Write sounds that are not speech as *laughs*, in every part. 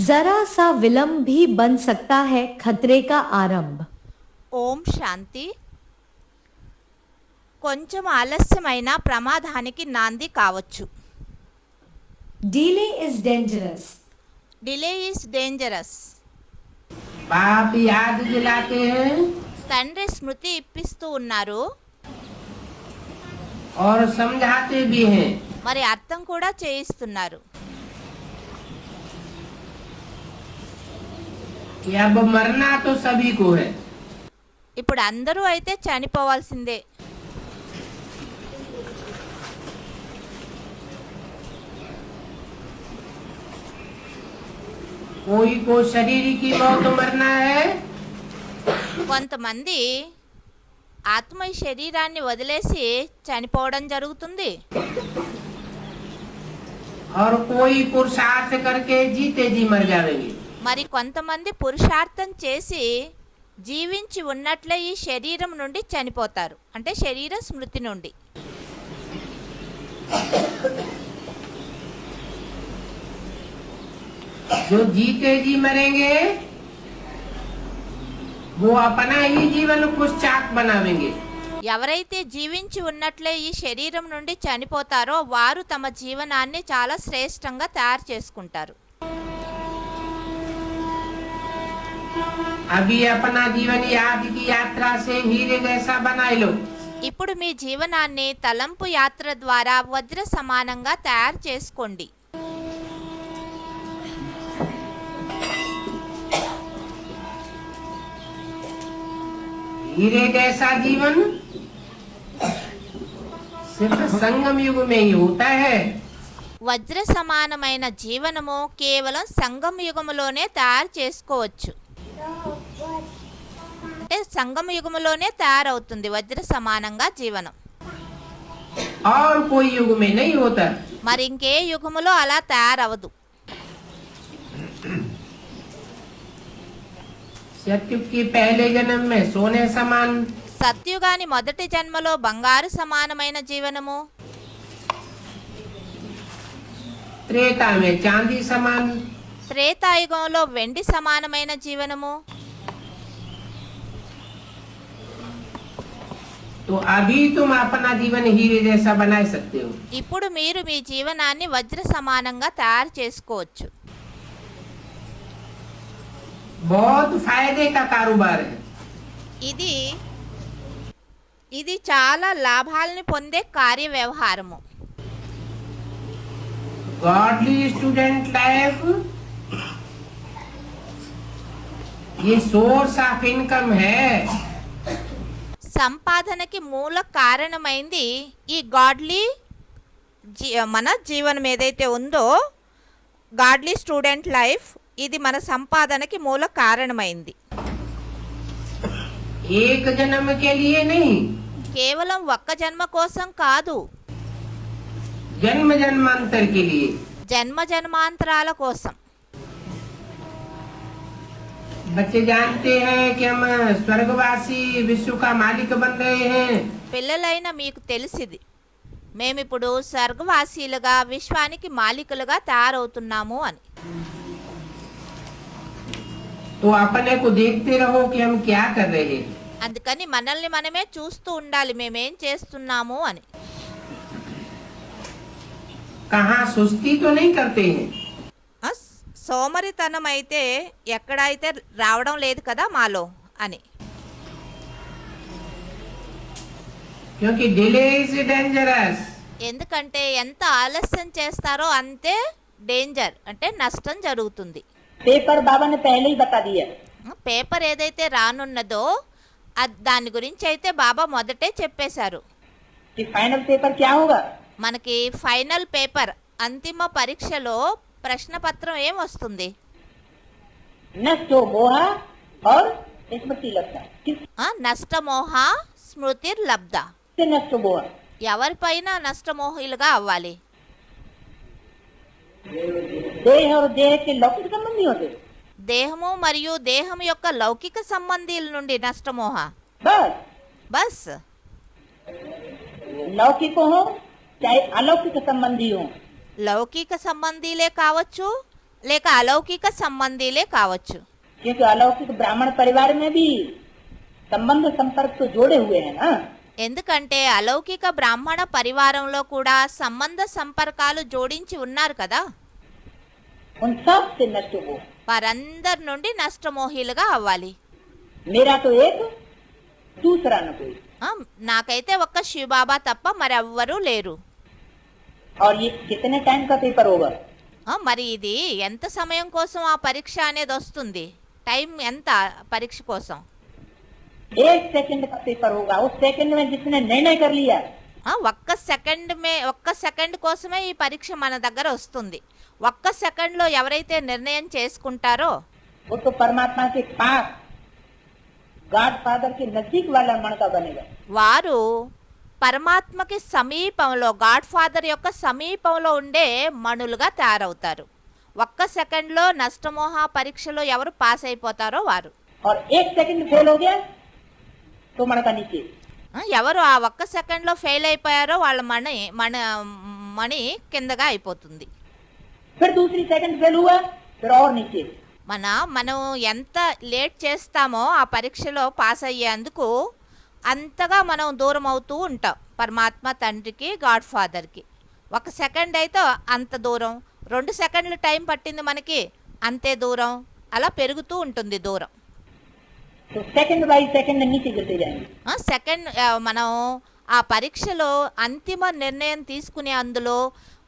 जरा सा विलंब भी बन सकता है खतरे का आरंभ ఓం శాంతి కొంచెం ఆలస్యమైన ప్రమాదానికి నాంది కావచ్చు Delay is dangerous. Delay is dangerous बाप याद दिलाते हैं తండ్రి స్మృతి ఇప్పిస్తూ ఉన్నారు और समझाते भी हैं మరి అర్థం కూడా చేయిస్తున్నారు ఇప్పుడు అందరూ అయితే చనిపోవాల్సిందే कोई को शरीर की मौत मरना है కొంతమంది ఆత్మ ఈ శరీరాన్ని వదిలేసి చనిపోవడం జరుగుతుంది और कोई पुरुषार्थ करके जीते जी मर जाएंगे మరి కొంతమంది పురుషార్థం చేసి జీవించి ఉన్నట్లే ఈ శరీరం నుండి చనిపోతారు అంటే శరీర స్మృతి నుండి जो जीते जी मरेंगे वो अपना ही जीवन कुछ चाक बनावेंगे ఎవరైతే జీవించి ఉన్నట్లే ఈ శరీరం నుండి చనిపోతారో వారు తమ జీవనాన్ని చాలా శ్రేష్టంగా తయారు చేసుకుంటారు अभी अपना जीवन याद की यात्रा से हीरे जैसा बनाए लो ఇప్పుడు మీ జీవనాన్ని తలంపు యాత్ర ద్వారా వజ్ర సమానంగా తయారు చేసుకోండి हीरे जैसा जीवन सिर्फ संगम युग में ही होता है వజ్ర సమానమైన జీవనము కేవలం సంగమ యుగములోనే తయారు చేసుకోవచ్చు అంటే సంగమ యుగములోనే తయారవుతుంది వజ్ర సమానంగా జీవనం. మరి ఇంకే యుగములో అలా తయారవదు సత్యుగాని మొదటి జన్మలో బంగారు సమానమైన జీవనము? త్రేతాయుగంలో వెండి సమానమైన జీవనము? तो अभी तुम अपना जीवन हीरे जैसा बना सकते हो ఇప్పుడు మీరు మీ జీవనాన్ని వజ్ర సమానంగా తయారు చేసుకోవచ్చు बहुत फायदे का कारोबार है ఇది ఇది చాలా లాభాలని పొందే కార్య వ్యవహారము गॉडली स्टूडेंट लाइफ ये सोर्स ऑफ इनकम है సంపాదనకి మూల కారణమైంది ఈ గాడ్లీ జీ మన జీవనం ఏదైతే ఉందో గాడ్లీ స్టూడెంట్ లైఫ్ ఇది మన సంపాదనకి మూల కారణమైంది. కేవలం ఒక్క జన్మ కోసం కాదు. జన్మ జన్మాంతరాల కోసం. बच्चे जानते हैं कि हम स्वर्गवासी विश्व का मालिक बन रहे हैं పిల్లలైన మీకు తెలిసిది మేమిప్పుడు స్వర్గవాసీలుగా విశ్వానికి మాలికులుగా తయారవుతున్నాము అని तो अपने को देखते रहो कि हम क्या कर रहे हैं అందుకని మనల్ని మనమే చూస్తూ ఉండాలి మేమేం చేస్తున్నాము అని कहाँ सुस्ती तो नहीं करते हैं ఆ, సోమరితనం అయితే ఎక్కడైతే రావడం లేదు కదా మాలో అని. ఎందుకంటే ఎంత ఆలస్యం చేస్తారో అంతే డేంజర్ అంటే నష్టం జరుగుతుంది. పేపర్ బాబాని పేపర్ ఏదైతే రానున్నదో దాని గురించి అయితే బాబా మొదటే చెప్పేశారు. ఫైనల్ పేపర్ మనకి ఫైనల్ పేపర్ అంతిమ పరీక్షలో ప్రశ్న పత్రం ఏం వస్తుంది? నష్టమోహ స్మృతి లబ్ధ. ఎవరిపైన నష్టమోహిలుగా అవ్వాలి? దేహము మరియు దేహం యొక్క లౌకిక సంబంధీల నుండి నష్టమోహ బస్. లౌకిక అలౌకిక సంబంధీ లౌకిక సంబంధీలే కావచ్చు లేక అలౌకిక సంబంధీలే కావచ్చు. అలౌకిక బ్రాహ్మణ పరివారమే సంబంధ సంపర్క జోడే ఎందుకంటే అలౌకిక బ్రాహ్మణ పరివారంలో కూడా సంబంధ సంపర్కాలు జోడించి ఉన్నారు కదా. వారందరి నుండి నష్టమోహిలుగా అవ్వాలి. నాకైతే ఒక్క శివబాబా తప్ప మరెవ్వరూ లేరు. और ये कितने टाइम का पेपर होगा ఆ, మరి ఇది ఎంత సమయం కోసం ఆ పరీక్ష అనేది వస్తుంది టైం ఎంత పరీక్ష కోసం एक सेकंड का पेपर होगा उस सेकंड में जिसने निर्णय कर लिया ఆ, ఒక్క సెకండ్ మే ఒక్క సెకండ్ కోసమే ఈ పరీక్ష మన దగ్గర వస్తుంది ఒక్క సెకండ్లో ఎవరైతే నిర్ణయం చేసుకుంటారో वो तो परमात्मा के पास गॉड फादर के नजदीक वाला मन का बनेगा వారు పరమాత్మకి సమీపంలో గాడ్ ఫాదర్ యొక్క సమీపంలో ఉండే మణులుగా తయారవుతారు. ఒక్క సెకండ్లో నష్టమోహ పరీక్షలో ఎవరు పాస్ అయిపోతారో వారు. ఎవరు ఆ ఒక్క సెకండ్లో ఫెయిల్ అయిపోయారో వాళ్ళ మణి మన మణి కిందగా అయిపోతుంది. మన మనం ఎంత లేట్ చేస్తామో ఆ పరీక్షలో పాస్ అయ్యేందుకు అంతగా మనం దూరం అవుతూ ఉంటాం. పరమాత్మ తండ్రికి గాడ్ ఫాదర్కి. ఒక సెకండ్ అయితే అంత దూరం. రెండు సెకండ్లు టైం పట్టింది మనకి అంతే దూరం. అలా పెరుగుతూ ఉంటుంది దూరం. సెకండ్ బై సెకండ్ సెకండ్ మనం ఆ పరీక్షలో అంతిమ నిర్ణయం తీసుకునే అందులో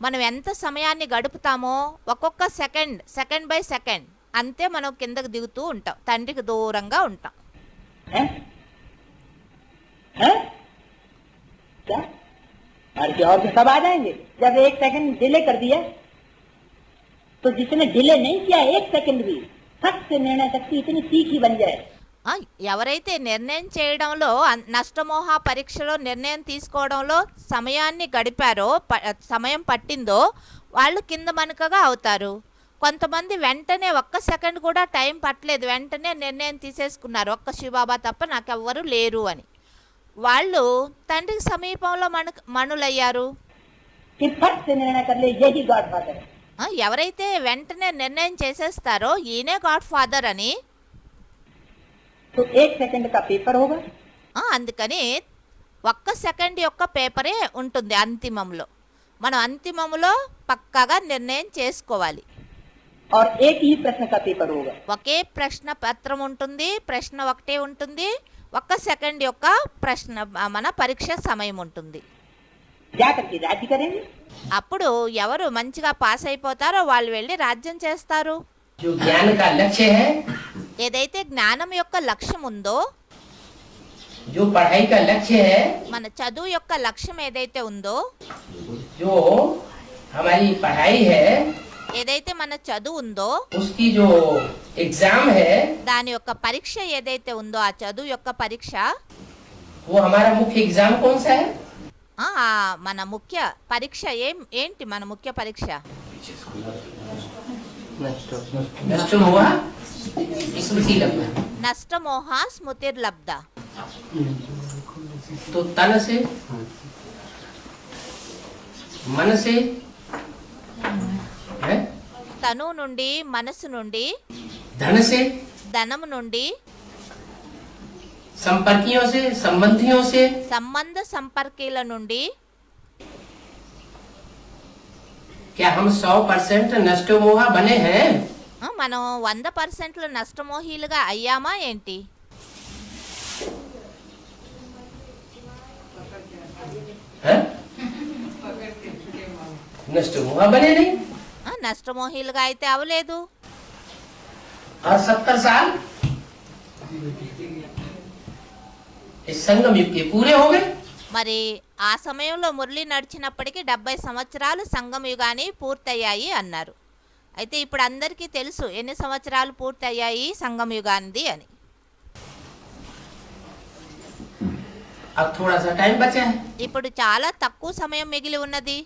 మనం ఎంత సమయాన్ని గడుపుతామో ఒక్కొక్క సెకండ్ సెకండ్ బై సెకండ్ అంతే మనం కిందకు దిగుతూ ఉంటాం. తండ్రికి దూరంగా ఉంటాం. हैं हैं क्या अरे क्या और भी सब आ जाएंगे जब एक सेकंड डिले कर दिया तो जिसने डिले नहीं किया एक सेकंड भी फट से निर्णय शक्ति इतनी तीखी बन जाए ఆ, ఎవరైతే నిర్ణయం చేయడంలో అన్- నష్టమోహ పరీక్షలో నిర్ణయం తీసుకోవడంలో సమయాన్ని గడిపారో ప- సమయం పట్టిందో వాళ్ళు కింద మనుకగా అవుతారు కొంతమంది వెంటనే ఒక్క సెకండ్ కూడా టైం పట్టలేదు వెంటనే నిర్ణయం తీసేసుకున్నారు ఒక్క శివబాబా తప్ప నాకెవ్వరూ లేరు అని వాళ్ళు తండ్రికి సమీపంలో మను మనులయ్యారు? ఎవరైతే వెంటనే నిర్ణయం చేసేస్తారో ఈయనే గాడ్ ఫాదర్ అని. అందుకని ఒక్క సెకండ్ యొక్క పేపరే ఉంటుంది అంతిమంలో. మనం అంతిమంలో పక్కాగా నిర్ణయం చేసుకోవాలి. ఒకే ప్రశ్న పత్రం ఉంటుంది ప్రశ్న ఒకటే ఉంటుంది. ఒక్క సెకండ్ యొక్క ప్రశ్న మన పరీక్ష సమయం ఉంటుంది. అప్పుడు ఎవరు మంచిగా పాస్ అయిపోతారో వాళ్ళు వెళ్ళి రాజ్యం చేస్తారు. ఏదైతే జ్ఞానం యొక్క లక్ష్యం ఉందో మన చదువు యొక్క లక్ష్యం ఏదైతే ఉందో ఏదైతే మన చదువు ఉందో एग्जाम है దాని యొక్క పరీక్ష ఏదైతే ఉందో ఆ చదువు యొక్క పరీక్ష वो हमारा मुख्य एग्जाम कौन सा है ఆ, మన ముఖ్య పరీక్ష ఏం ఏంటి మన ముఖ్య పరీక్ష नष्ट हुआ स्मृति लगना నష్టమోహ స్మృతిర్లబ్ధ तो तन से मन से है? తను నుండి మనసు నుండి धन से ధనము నుండి संपर्कियों से संबंधियों से సంబంధ సంపర్కీల నుండి क्या हम सौ परसेंट नष्ट मोहा बने हैं ఆ, మనం వంద పర్సెంట్లు నష్టమోహీలుగా అయ్యామా ఏంటి हैं? नष्ट मोहा बने नहीं ఆ, నష్టమోహీలుగా అయితే అవలేదు. మరి ఆ సమయంలో మురళి నడిచినప్పటికీ డెబ్బై సంవత్సరాలు సంఘం యుగాని పూర్తయ్యాయి అన్నారు. అయితే ఇప్పుడు అందరికీ తెలుసు ఎన్ని సంవత్సరాలు పూర్తయ్యాయి సంఘం యుగానిది అని. ఇప్పుడు చాలా తక్కువ సమయం మిగిలి ఉన్నది.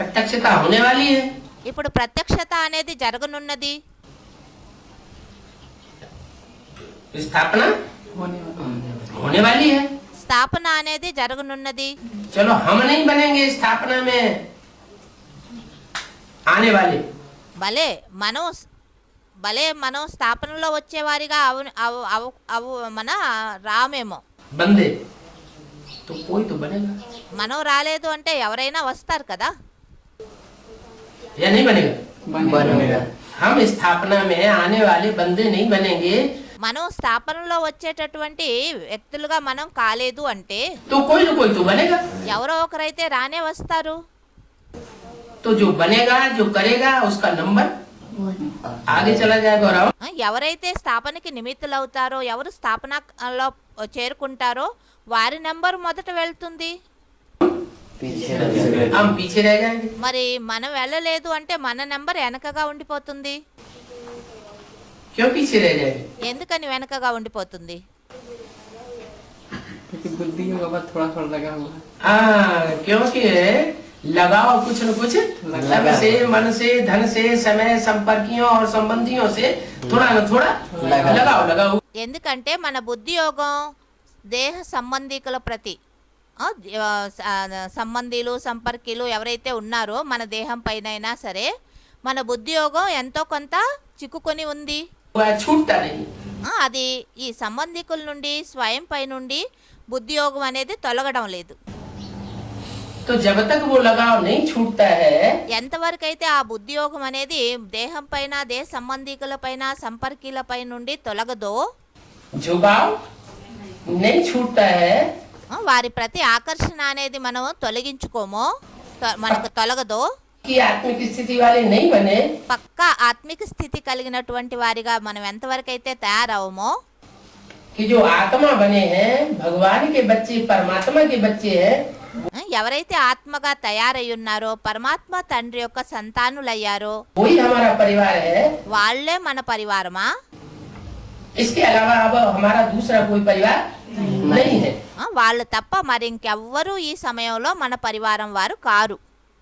प्रत्यक्षता होने वाली है ఇప్పుడు ప్రత్యక్షత అనేది జరగనున్నది स्थापना होने वाली है స్థాపన అనేది జరగనున్నది चलो हम नहीं बनेंगे स्थापना में आने वाले భలే మనం స్- భలే మనం స్థాపనలో వచ్చేవారిగా అవు అవు అవు అవు మన రామేమో बंदे तो कोई तो बनेगा మనం రాలేదు అంటే ఎవరైనా వస్తారు కదా या नहीं बनेगा बनेगा हम स्थापना में आने वाले बंदे नहीं बनेंगे మనం స్థాపనలో వచ్చేటటువంటి వ్యక్తులుగా మనం కాలేదు అంటే तो कोई ना कोई तो बनेगा ఎవరో ఒకరైతే రానే వస్తారు तो जो बनेगा जो करेगा उसका नंबर आगे चला जाएगा और ఆ, ఎవరైతే స్థాపనకి నిమిత్తులవుతారో ఎవరు స్థాపనలో చేరుకుంటారో వారి నెంబర్ మొదట వెళ్తుంది మరి మనం వెళ్ళలేదు అంటే మన నెంబర్ వెనకగా ఉండిపోతుంది क्यों पीछे रह जाएंगे ఎందుకని వెనకగా ఉండిపోతుంది क्योंकि बुद्धि का बाबा थोड़ा थोड़ा लगा हुआ है हाँ क्योंकि लगाओ कुछ न कुछ लग से मन से धन से समय संपर्कियों और संबंधियों से थोड़ा न थोड़ा लगाओ लगाओ ఎందుకంటే మన బుద్ధి యోగం దేహ సంబంధికుల ప్రతి ఆ, ది- ఆ, స- ఆ, సంబంధీలు సంపర్కీలు ఎవరైతే ఉన్నారో మన దేహం పైనైనా సరే మన ఉద్యోగం ఎంతో కొంత చిక్కుకొని ఉంది. అది ఈ సంబంధికుల నుండి స్వయం పై నుండి ఉద్యోగం అనేది తొలగడం లేదు. ఎంతవరకు అయితే ఆ ఉద్యోగం అనేది దేహం పైన దేహ సంబంధికుల పైన సంపర్కీల పై నుండి తొలగదో झुकाव नहीं छूटता है ఆ, వారి ప్రతి ఆకర్షణ అనేది మనం తొలగించుకోమో తొ- మనకు తొలగదో कि आत्मिक स्थिति वाले नहीं बने పక్కా ఆత్మిక స్థితి కలిగినటువంటి వారిగా మనం ఎంతవరకు అయితే తయారవమో कि जो आत्मा बने हैं भगवान के बच्चे परमात्मा के बच्चे हैं ఆ, ఎవరైతే ఆత్మగా తయారై ఉన్నారో పరమాత్మ తండ్రి యొక్క సంతానులయ్యారో वही हमारा परिवार है వాళ్ళే మన పరివారమా इसके अलावा अब हमारा दूसरा कोई परिवार नहीं है ఆ, వాళ్ళు తప్ప మరి ఇంకెవ్వరూ ఈ సమయంలో మన పరివారం వారు కారు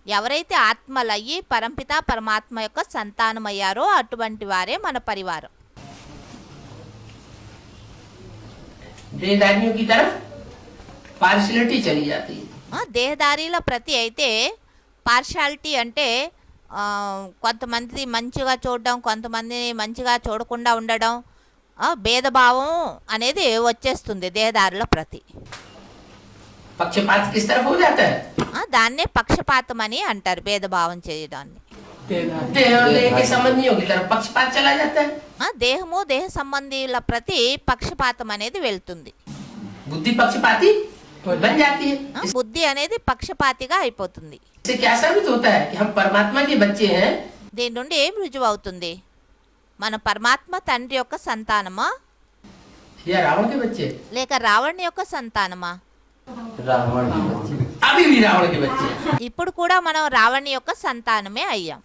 ఎవరైతే ఆత్మలయ్యి పరంపిత పరమాత్మ యొక్క సంతానమయ్యారో అటువంటి వారే మన పరివారం देहदारियों की तरफ पार्शलिटी चली जाती है ఆ, దేహదారీల ప్రతి అయితే పార్షాలిటీ అంటే ఆ, కొంతమంది మంచిగా చూడడం కొంతమంది మంచిగా చూడకుండా ఉండడం ఆ, భేదభావం అనేది వచ్చేస్తుంది దేహదారుల ప్రతి. దాన్నే పక్షపాతం అని అంటారు భేదభావం చేయడాన్ని. దేహము దేహ సంబంధీల ప్రతి పక్షపాతం అనేది వెళ్తుంది. బుద్ధి పక్షపాతి? బుద్ధి అనేది పక్షపాతిగా అయిపోతుంది. దీని నుండి ఏం రుజువు అవుతుంది? మన పరమాత్మ తండ్రి యొక్క సంతానమా या रावण के बच्चे లేక రావణ్ యొక్క సంతానమా अभी भी रावण के बच्चे हैं ఇప్పుడు కూడా మనం రావణి యొక్క సంతానమే అయ్యాం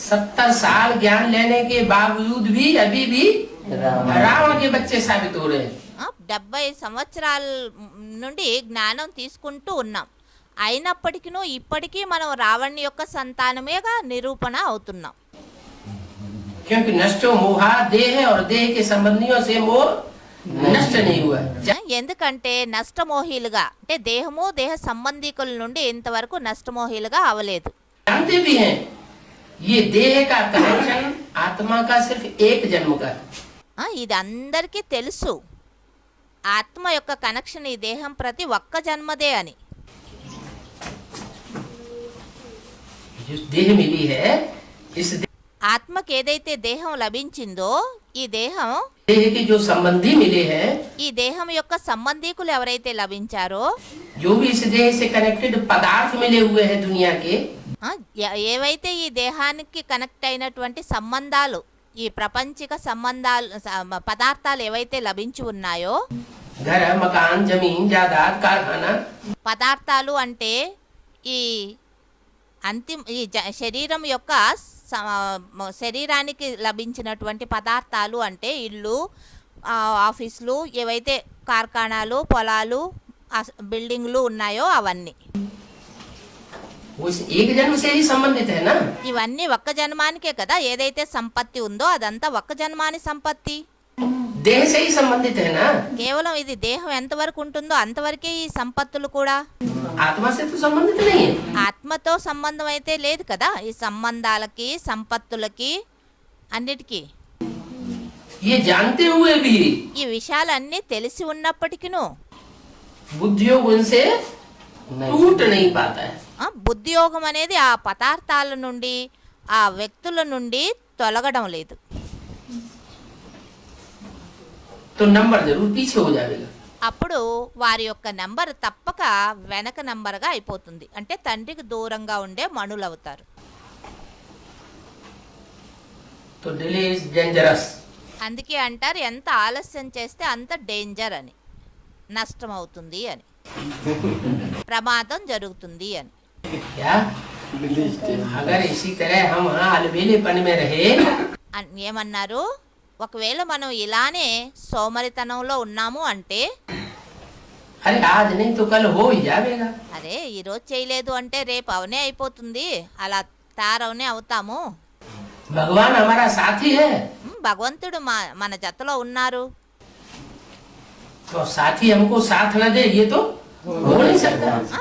सत्तर साल ज्ञान लेने के बावजूद भी अभी भी रावण के बच्चे साबित हो रहे हैं ఆ, డెబ్బై సంవత్సరాల నుండి జ్ఞానం తీసుకుంటూ ఉన్నాం అయినప్పటికీ ఇప్పటికీ మనం రావణ్ యొక్క సంతానమేగా నిరూపణ అవుతున్నాం. ఎందుకంటే నష్టమోహిలుగా అంటే దేహము దేహ సంబంధికుల నుండి ఇంతవరకు నష్టమోహిలుగా అవలేదు. ఇది అందరికీ తెలుసు. ఆత్మ యొక్క కనెక్షన్ ఈ దేహం ప్రతి ఒక్క జన్మదే అని. ఆత్మకేదైతే ఆత్మకి ఏదైతే దేహం లభించిందో ఈ దేహం ఈ దేహం యొక్క సంబంధీకులు ఎవరైతే లభించారో ఏవైతే ఈ దేహానికి కనెక్ట్ అయినటువంటి సంబంధాలు ఈ ప్రపంచిక సంబంధాలు పదార్థాలు ఏవైతే లభించి ఉన్నాయో పదార్థాలు అంటే ఈ అంతిమ ఈ శరీరం యొక్క శరీరానికి లభించినటువంటి పదార్థాలు అంటే ఇల్లు ఆఫీసులు ఏవైతే కార్ఖానాలు పొలాలు బిల్డింగ్లు ఉన్నాయో అవన్నీ. ఇవన్నీ ఒక్క జన్మానికే కదా ఏదైతే సంపత్తి ఉందో అదంతా ఒక్క జన్మాని సంపత్తి. देह से ही संबंधित है ना కేవలం ఇది దేహం ఎంతవరకు ఉంటుందో అంతవరకే ఈ సంపత్తులు కూడా आत्मा से तो संबंधित नहीं है ఆత్మతో సంబంధం అయితే లేదు కదా ఈ సంబంధాలకి సంపత్తులకి అన్నిటికీ ये जानते हुए भी ఈ విషయాలన్నీ తెలిసి ఉన్నప్పటికీను बुद्धियोग उनसे टूट नहीं पाता है ఆ, బుద్ధియోగం అనేది ఆ పదార్థాల నుండి ఆ వ్యక్తుల నుండి తొలగడం లేదు तो नंबर जरूर पीछे हो जाएगा అప్పుడు వారి యొక్క నంబర్ తప్పక వెనక నంబర్గా అయిపోతుంది అంటే తండ్రికి దూరంగా ఉండే మణులు అవుతారు तो डिले इज डेंजरस అందుకే అంటారు ఎంత ఆలస్యం చేస్తే అంత డేంజర్ అని నష్టం అవుతుంది అని ప్రమాదం జరుగుతుంది అని क्या अगर इसी तरह हम हाँ अलबेलेपन में रहे అన్- ఏమన్నారు ఒకవేళ మనం ఇలానే సోమరితనంలో ఉన్నాము అంటే? అరే ఈరోజు చేయలేదు అంటే రేపు అవనే అయిపోతుంది. అలా తారవనే అవుతాము. భగవాన్ భగవంతుడు మా మన జతలో ఉన్నారు.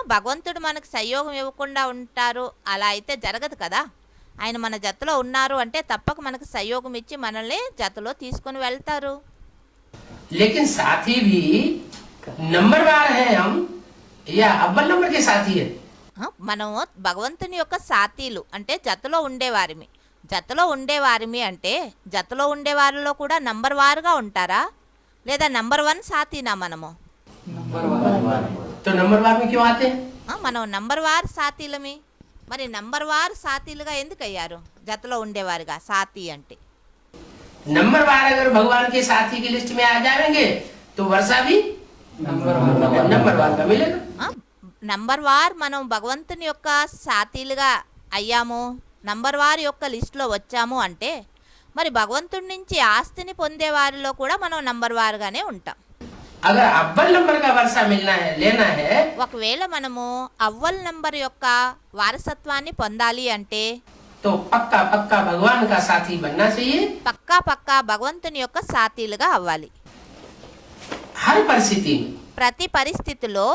భగవంతుడు మనకు సంయోగం ఇవ్వకుండా ఉంటారు. అలా అయితే జరగదు కదా. ఆయన మన జతలో ఉన్నారు అంటే తప్పక మనకు సహయోగం ఇచ్చి మనల్ని జతలో తీసుకొని వెళ్తారు लेकिन साथी भी नंबरवार है हम या अव्वल नंबर के साथी है ఆ, మనం భగవంతుని యొక్క సాతీలు అంటే జతలో ఉండేవారిమి జతలో ఉండేవారిమి అంటే జతలో ఉండేవారిలో కూడా నంబర్ వారుగా ఉంటారా లేదా నంబర్ వన్ సాతీనా మనము नंबर वन तो नंबरवार में क्यों आते हैं ఆ, మనం నంబర్ వార్ సాతీలమి మరి నంబర్ వార్ సాతీలుగా ఎందుకు అయ్యారు జతలో ఉండేవారుగా సాతీ అంటే नंबरवार अगर भगवान के साथी की लिस्ट में आ जाएंगे तो वर्षा भी नंबर वन नंबरवार का मिलेगा ఆ, నంబర్ వార్ మనం భగవంతుని యొక్క సాతీలుగా అయ్యాము నంబర్ వార్ యొక్క లిస్టులో వచ్చాము అంటే మరి భగవంతుడి నుంచి ఆస్తిని పొందే వారిలో కూడా మనం నంబర్ వారుగానే ఉంటాం ఒకవేళ మనము అవ్వల్ నంబర్ యొక్క వారసత్వాన్ని పొందాలి అంటే? పక్కా పక్కా భగవంతుని యొక్క సాతీలుగా అవ్వాలి. ప్రతి పరిస్థితిలో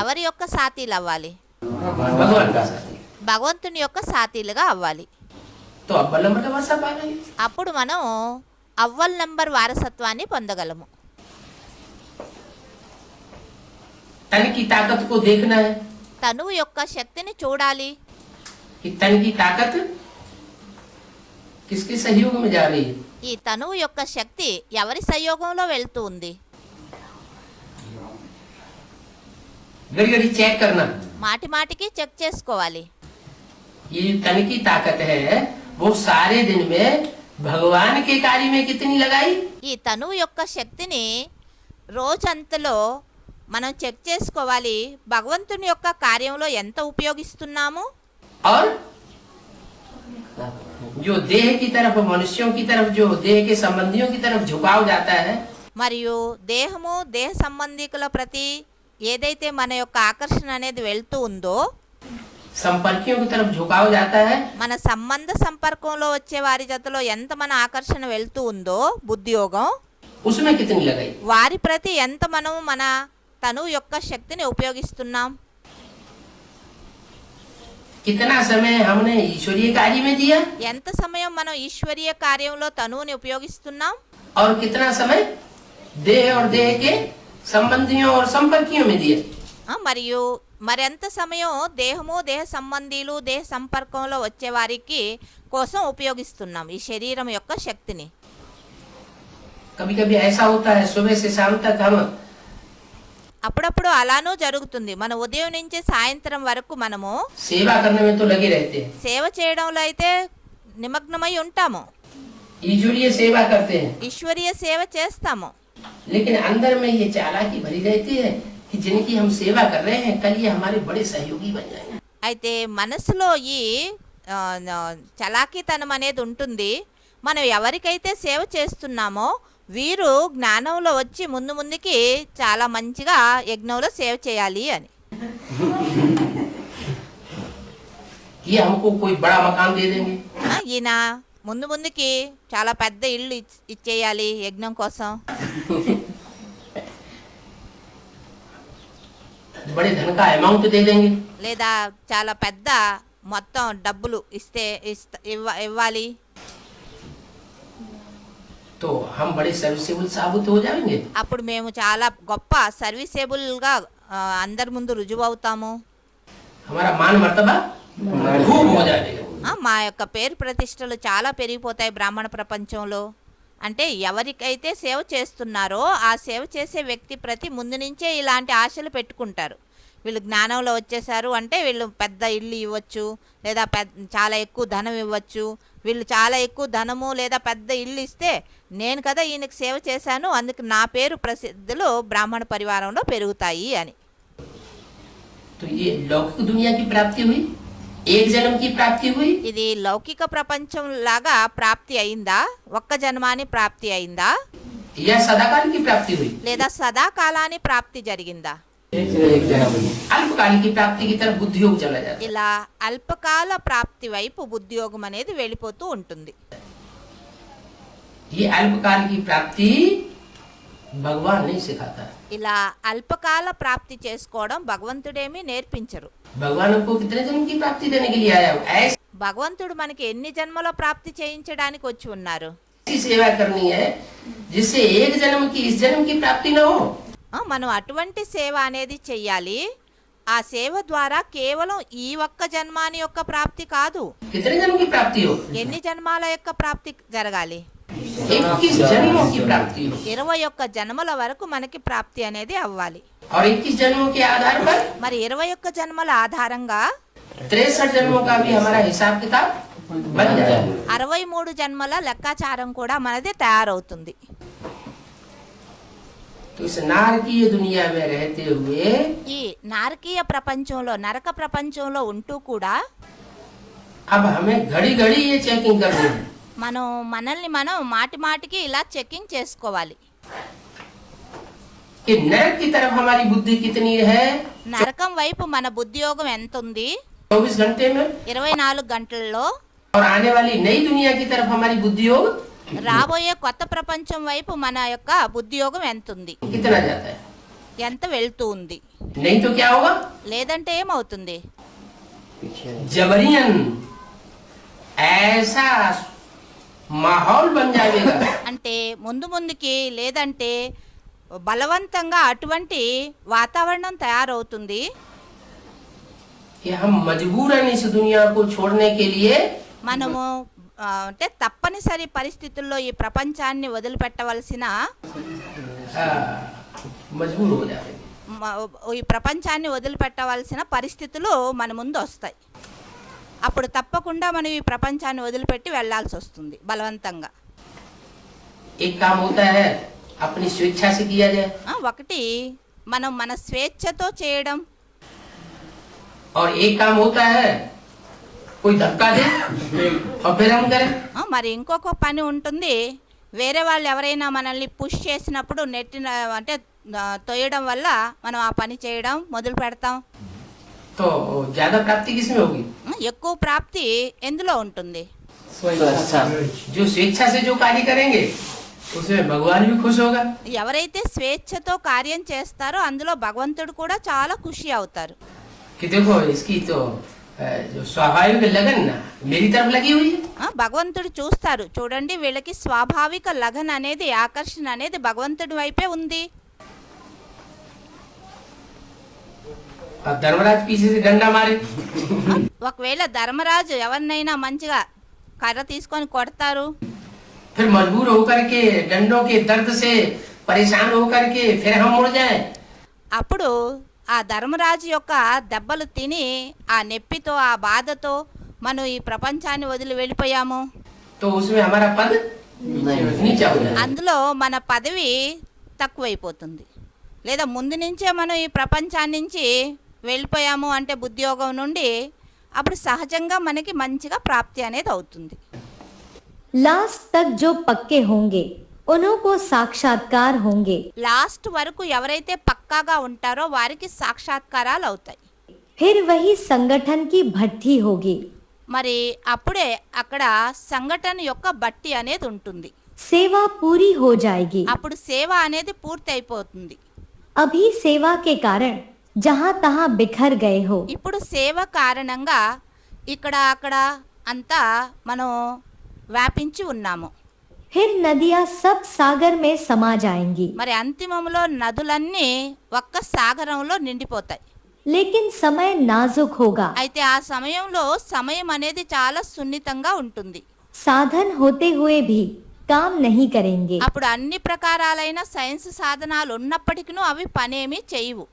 ఎవరి యొక్క సాతీలు అవ్వాలి? భగవంతుని యొక్క సాతీలుగా అవ్వాలి. అప్పుడు మనం అవ్వల్ నంబర్ వారసత్వాన్ని పొందగలము तन की ताकत को देखना है తనువు యొక్క శక్తిని చూడాలి कि तन की ताकत किसके सहयोग में जा रही है ఈ తనువు యొక్క శక్తి ఎవరి సంయోగంలో వెళ్తూ ఉంది घड़ी घड़ी चेक करना మాటి మాటికి చెక్ చేసుకోవాలి ये जो तन की ताकत है वो सारे दिन में भगवान के कार्य में कितनी लगाई ఈ తనువు యొక్క శక్తిని రోజంతలో మనం చెక్ చేసుకోవాలి భగవంతుని యొక్క కార్యంలో ఎంత ఉపయోగిస్తున్నాము और जो देह की तरफ मनुष्यों की तरफ जो देह के संबंधियों की तरफ झुकाव जाता है మరియు దేహము దేహ సంబంధికుల ప్రతి ఏదైతే మన యొక్క ఆకర్షణ అనేది వెళ్తూ ఉందో संपर्कियों की तरफ झुकाव जाता है మన సంబంధ సంపర్కంలో వచ్చే వారి జతలో ఎంత మన ఆకర్షణ వెళ్తూ ఉందో బుద్ధియోగం उसमें कितनी लगाई వారి ప్రతి ఎంత మనం మన తను యొక్క శక్తిని ఉపయోగిస్తున్నాం कितना समय हमने ईश्वरीय कार्य में दिया ఎంత సమయం మనం ఈశ్వరీయ కార్యంలో తనువుని ఉపయోగిస్తున్నాం और कितना समय देह और देह के संबंधियों और संपर्कियों में दिया ఆ, మరియు మరెంత సమయం దేహము దేహ సంబంధీలు దేహ సంపర్కంలో వచ్చే వారికి కోసం ఉపయోగిస్తున్నాం ఈ శరీరం యొక్క శక్తిని कभी कभी ऐसा होता है सुबह से शाम तक हम అప్పుడప్పుడు అలానూ జరుగుతుంది మన ఉదయం నుంచి సాయంత్రం వరకు మనము सेवा करने में तो लगे रहते हैं సేవ చేయడంలో అయితే నిమగ్నమై ఉంటాము ईश्वरीय सेवा करते हैं ఈశ్వరీయ సేవ చేస్తాము लेकिन अंदर में ये चालाकी भरी रहती है कि जिनकी हम सेवा कर रहे हैं कल ये हमारे बड़े सहयोगी बन जाएंगे అయితే మనసులో ఈ ఆ, ఆ, చలాకీతనం అనేది ఉంటుంది మనం ఎవరికైతే సేవ చేస్తున్నామో వీరు జ్ఞానంలో వచ్చి ముందు ముందుకి చాలా మంచిగా యజ్ఞంలో సేవ చేయాలి అని *laughs* ये हमको कोई बड़ा मकान दे देंगे ఆ, ఈయన ముందు ముందుకి చాలా పెద్ద ఇల్లు ఇచ్- ఇచ్చేయాలి యజ్ఞం కోసం *laughs* बड़े धन का अमाउंट दे देंगे లేదా చాలా పెద్ద మొత్తం డబ్బులు ఇస్తే ఇస్త ఇవ్వ ఇవ్వాలి तो हम बड़े सर्विसेबल साबित हो जाएंगे అప్పుడు మేము చాలా గొప్ప సర్వీసేబుల్గా ఆ, అందరి ముందు రుజువు అవుతాము हमारा मान मर्तबा खूब हो जाएगा ఆ, మా యొక్క పేరు ప్రతిష్టలు చాలా పెరిగిపోతాయి బ్రాహ్మణ ప్రపంచంలో అంటే ఎవరికైతే సేవ చేస్తున్నారో ఆ సేవ చేసే వ్యక్తి ప్రతి ముందు నుంచే ఇలాంటి ఆశలు పెట్టుకుంటారు. వీళ్ళు జ్ఞానంలో వచ్చేసారు అంటే వీళ్ళు పెద్ద ఇల్లు ఇవ్వచ్చు లేదా పెద్ద చాలా ఎక్కువ ధనం ఇవ్వచ్చు. వీళ్ళు చాలా ఎక్కువ ధనము లేదా పెద్ద ఇల్లు ఇస్తే నేను కదా ఈయనకి సేవ చేశాను అందుకు నా పేరు ప్రసిద్ధులు బ్రాహ్మణ పరివారంలో పెరుగుతాయి అని. तो ये लौकिक दुनिया की प्राप्ति हुई एक जन्म की प्राप्ति हुई ఇది లౌకిక ప్రపంచం లాగా ప్రాప్తి అయిందా ఒక్క జన్మాని ప్రాప్తి అయిందా या सदाकाल की प्राप्ति हुई లేదా సదాకాలాని ప్రాప్తి జరిగిందా अल्पकाल की प्राप्ति की तरफ बुद्धि योग चला जाता है ఇలా అల్పకాల ప్రాప్తి వైపు బుద్ధియోగం అనేది వెళ్ళిపోతూ ఉంటుంది ये अल्पकाल की प्राप्ति ఇలా అల్పకాల ప్రాప్తి చేసుకోవడం భగవంతుడేమీ నేర్పించరు. భగవంతుడు మనకి ఎన్ని జన్మల ప్రాప్తి చేయించడానికి వచ్చి ఉన్నారు? మనం అటువంటి సేవ అనేది చెయ్యాలి. ఆ సేవ ద్వారా కేవలం ఈ ఒక్క జన్మాని యొక్క ప్రాప్తి కాదు. ఎన్ని జన్మాల యొక్క ప్రాప్తి జరగాలి? इक्कीस जन्मों की प्राप्ति हो ఇరవై ఒక్క జన్మల వరకు మనకి ప్రాప్తి అనేది అవ్వాలి और इक्कीस जन्मों के आधार पर మరి ఇరవై ఒక్క జన్మల ఆధారంగా तिरसठ जन्मों का भी हमारा हिसाब किताब बन जाएगा అరవై మూడు జన్మల లెక్కాచారం కూడా మనది తయారవుతుంది तो इस नारकीय दुनिया में रहते हुए ఈ నారకీయ ప్రపంచంలో నరక ప్రపంచంలో ఉంటూ కూడా अब हमें घड़ी घड़ी ये चेकिंग करनी है మనం మనల్ని మనం మాటి మాటికి ఇలా చెకింగ్ చేసుకోవాలి. నరకం వైపు మన బుద్ధి యోగం ఎంత ఉంది ఇరవై నాలుగు గంటల్లో రాబోయే కొత్త ప్రపంచం వైపు మన యొక్క బుద్ధి యోగం ఎంత ఉంది ఎంత వెళ్తూ ఉంది? లేదంటే ఏమవుతుంది? జబరియన్ माहौल बन जाएगा అంటే ముందు ముందుకి లేదంటే బలవంతంగా అటువంటి వాతావరణం తయారవుతుంది कि हम मजबूरन इस दुनिया को छोड़ने के लिए మనము ఆ, అంటే తప్పనిసరి పరిస్థితుల్లో ఈ ప్రపంచాన్ని వదిలిపెట్టవలసిన आ, मजबूर हो जाएंगे మ- ఈ ప్రపంచాన్ని వదిలిపెట్టవలసిన పరిస్థితులు మన ముందు వస్తాయి అప్పుడు తప్పకుండా మనం ఈ ప్రపంచాన్ని వదిలిపెట్టి వెళ్ళాల్సి వస్తుంది బలవంతంగా. ఒకటి మనం మన స్వేచ్ఛతో చేయడం. మరి ఇంకొక పని ఉంటుంది వేరే వాళ్ళు ఎవరైనా మనల్ని పుష్ చేసినప్పుడు నెట్టిన అంటే తొయ్యడం వల్ల మనం ఆ పని చేయడం మొదలు పెడతాం तो ज्यादा प्राप्ति किसमें होगी ఆ, ఎక్కువ ప్రాప్తి ఎందులో ఉంటుంది जो स्वेच्छा से जो कार्य करेंगे उसमें भगवान भी खुश होगा ఎవరైతే స్వేచ్ఛతో కార్యం చేస్తారో అందులో భగవంతుడు కూడా చాలా ఖుషి అవుతారు कि देखो इसकी तो अ, जो स्वाभाविक लगन ना मेरी तरफ लगी हुई है ఆ, భగవంతుడు చూస్తారు చూడండి వీళ్ళకి స్వాభావిక లగన్ అనేది ఆకర్షణ అనేది భగవంతుడి వైపే ఉంది और धर्मराज पीछे से डंडा मारे ఒకవేళ ధర్మరాజు ఎవరినైనా మంచిగా కర్ర తీసుకొని కొడతారు फिर मजबूर होकर के डंडों के दर्द से परेशान होकर के फिर हम मुड़ जाएं అప్పుడు ఆ ధర్మరాజు యొక్క దెబ్బలు తిని ఆ నొప్పితో ఆ బాధతో మనం ఈ ప్రపంచాన్ని వదిలి వెళ్ళిపోయాము तो उसमें हमारा पद नीचा हो जाए అందులో మన పదవి తక్కువైపోతుంది లేదా ముందు నుంచే మనం ఈ ప్రపంచాన్ని నుంచి వెళ్ళిపోయాము అంటే బుద్ధియోగం నుండి అప్పుడు సహజంగా మనకి మంచిగా ప్రాప్తి అనేది అవుతుంది. లాస్ట్ తక్ జో పక్కే హోంగే ఉనోకో సాక్షాత్కార్ హోంగే. లాస్ట్ వరకు ఎవరైతే పక్కాగా ఉంటారో వారికి సాక్షాత్కారాలు అవుతాయి. ఫిర్ వహి సంగఠన్కి భట్టి హోగి. మరి అప్పుడే అక్కడ సంఘటన యొక్క బట్టి అనేది ఉంటుంది. సేవా పూరి హో జాయిగి. అప్పుడు సేవ అనేది పూర్తి అయిపోతుంది అభి సేవాకే కారణ్. జహా తహా బిఖర్ గయ హో. ఇప్పుడు సేవ కారణంగా ఇక్కడ అక్కడ అంతా మనం వ్యాపించి ఉన్నాము. ఫిర్ నదియా సబ్ సాగర్ మే సమా జాయింగి. మరి అంతిమంలో నదులన్నీ ఒక్క సాగరంలో నిండిపోతాయి. లేకిన్ సమయ నాజుక్ హోగా. అయితే ఆ సమయంలో సమయం అనేది చాలా సున్నితంగా ఉంటుంది. సాధన్ హోతే హుయే భీ కామ్ నహి కరేంగే. అప్పుడు అన్ని ప్రకారాలైన సైన్స్ సాధనాలు ఉన్నప్పటికీ అవి పనేమీ చేయవు.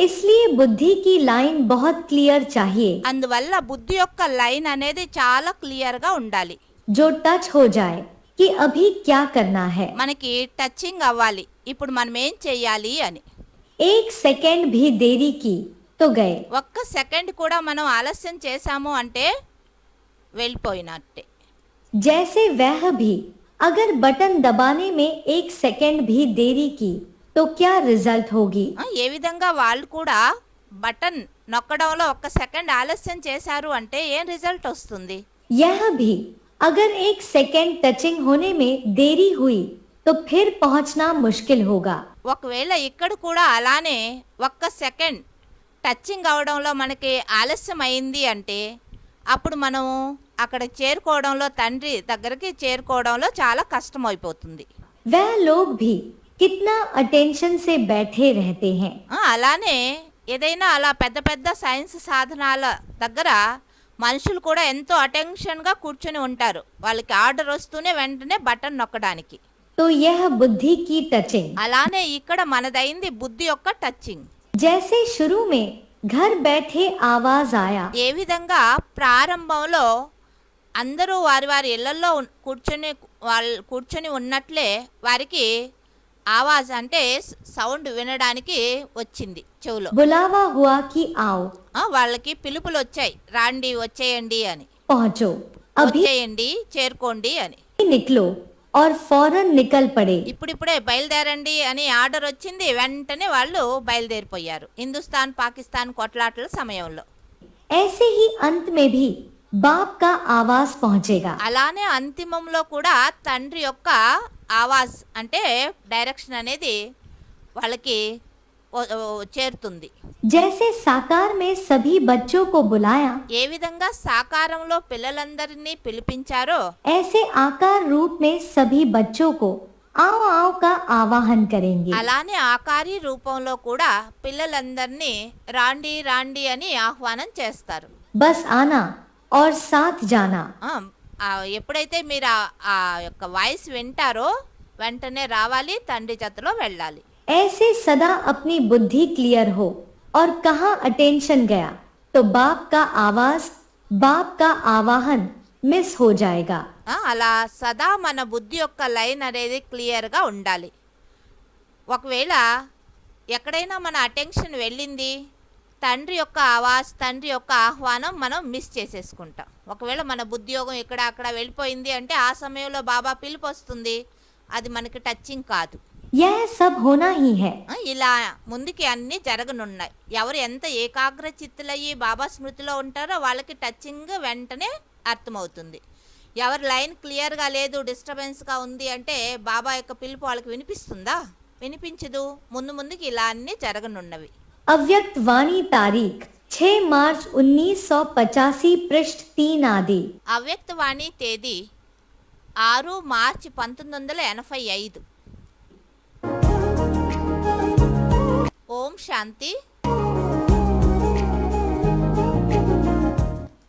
इसलिए बुद्धि की लाइन बहुत क्लियर चाहिए అందువల్ల బుద్ధి యొక్క లైన్ అనేది చాలా క్లియర్గా ఉండాలి जो टच हो जाए कि अभी क्या करना है మనకి టచింగ్ అవ్వాలి ఇప్పుడు మనం ఏం చెయ్యాలి అని एक सेकंड भी देरी की तो गए ఒక్క సెకండ్ కూడా మనం ఆలస్యం చేశాము అంటే వెళ్ళిపోయినట్టే जैसे वह भी अगर बटन दबाने में एक सेकंड भी देरी की तो क्या रिजल्ट होगी ఆ, ఏ విధంగా వాళ్ళు కూడా బటన్ నొక్కడంలో ఒక్క సెకండ్ ఆలస్యం చేశారు అంటే ఏం రిజల్ట్ వస్తుంది यह भी अगर एक सेकंड टचिंग होने में देरी हुई तो फिर पहुंचना मुश्किल होगा ఒకవేళ ఇక్కడ కూడా అలానే ఒక్క సెకండ్ టచింగ్ అవడంలో మనకి ఆలస్యం అయింది అంటే అప్పుడు మనం అక్కడ చేరుకోవడంలో తండ్రి దగ్గరికి చేరుకోవడంలో చాలా కష్టం అయిపోతుంది वह लोग भी कितना अटेंशन से बैठे रहते हैं ఆ, అలానే ఏదైనా అలా పెద్ద పెద్ద సైన్స్ సాధనాల దగ్గర మనుషులు కూడా ఎంతో అటెన్షన్గా కూర్చొని ఉంటారు వాళ్ళకి ఆర్డర్ వస్తూనే వెంటనే బటన్ నొక్కడానికి तो यह बुद्धि की टचिंग అలానే ఇక్కడ మనదైంది బుద్ధి యొక్క టచింగ్ जैसे शुरू में घर बैठे आवाज आया ఏ విధంగా ప్రారంభంలో అందరూ వారి వారి ఇళ్లలో ఉన్- కూర్చొని వాళ్ళు కూర్చొని ఉన్నట్లే వారికి ఆవాజ్ అంటే సౌండ్ వినడానికి వచ్చింది చెవులో बुलावा हुआ कि आओ ఆ, వాళ్ళకి పిలుపులు వచ్చాయి రాండి వచ్చేయండి అని पहुंचो अभी వచ్చేయండి చేరుకోండి అని निकलो और फौरन निकल पड़े ఇప్పుడిప్పుడే బయలుదేరండి అని ఆర్డర్ వచ్చింది వెంటనే వాళ్ళు బయలుదేరిపోయారు హిందుస్థాన్ పాకిస్తాన్ కొట్లాటల సమయంలో ऐसे ही अंत में भी बाप का आवाज पहुंचेगा అలానే అంతిమంలో కూడా తండ్రి యొక్క ఆవాజ్ అంటే డైరెక్షన్ అనేది వాళ్ళకి ఓ- ఓ- చేరుతుంది जैसे साकार में सभी बच्चों को बुलाया ఏ విధంగా సాకారంలో పిల్లలందరినీ పిలిపించారో ऐसे आकार रूप में सभी बच्चों को आओ आओ का आवाहन करेंगे అలానే ఆకారి రూపంలో కూడా పిల్లలందరినీ రాండి రాండి అని ఆహ్వానం చేస్తారు बस आना और साथ जाना ఆ, ఆ, ఎప్పుడైతే మీరు ఆ- ఆ యొక్క వాయిస్ వింటారో వెంటనే రావాలి తండ్రి జతలో వెళ్ళాలి ऐसे सदा अपनी बुद्धि क्लियर हो और कहाँ अटेंशन गया तो बाप का आवाज बाप का आवाहन मिस हो जाएगा ఆ, అలా సదా మన బుద్ధి యొక్క లైన్ అనేది క్లియర్గా ఉండాలి ఒకవేళ ఎక్కడైనా మన అటెన్షన్ వెళ్ళింది తండ్రి యొక్క ఆవాస్ తండ్రి యొక్క ఆహ్వానం మనం మిస్ చేసేసుకుంటాం. ఒకవేళ మన ఉద్యోగం ఇక్కడ అక్కడ వెళ్ళిపోయింది అంటే ఆ సమయంలో బాబా పిలుపు వస్తుంది. అది మనకి టచ్చింగ్ కాదు. ఇలా ముందుకి అన్ని జరగనున్నాయి. ఎవరు ఎంత ఏకాగ్ర చిత్తులయ్యి బాబా స్మృతిలో ఉంటారో వాళ్ళకి టచ్చింగ్ వెంటనే అర్థమవుతుంది. ఎవరి లైన్ క్లియర్గా లేదు డిస్టర్బెన్స్గా ఉంది అంటే బాబా యొక్క పిలుపు వాళ్ళకి వినిపిస్తుందా? వినిపించదు. ముందు ముందుకి ఇలా అన్నీ జరగనున్నవి. अव्यक्त वाणी तारीख 6 मार्च 1985 पृष्ठ तीन आदि అవ్యక్తవాణి తేదీ ఆరు మార్చి పంతొమ్మిది వందల ఎనభై ఐదు ఓం శాంతి